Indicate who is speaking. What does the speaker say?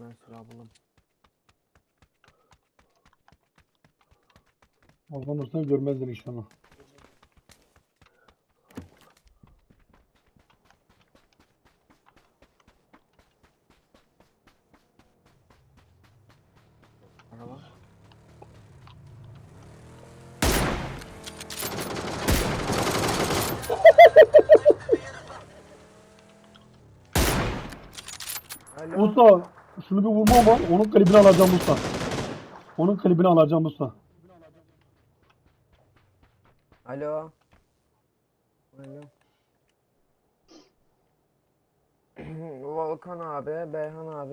Speaker 1: Ben silah buldum.
Speaker 2: Aldanırsan görmezler inşallah.
Speaker 1: Araba. Alo.
Speaker 2: Musa şunu bir vurmam var. Onun klibini alacağım Musa. Onun klibini alacağım Musa.
Speaker 1: Alo. Alo. Volkan abi, Beyhan abi.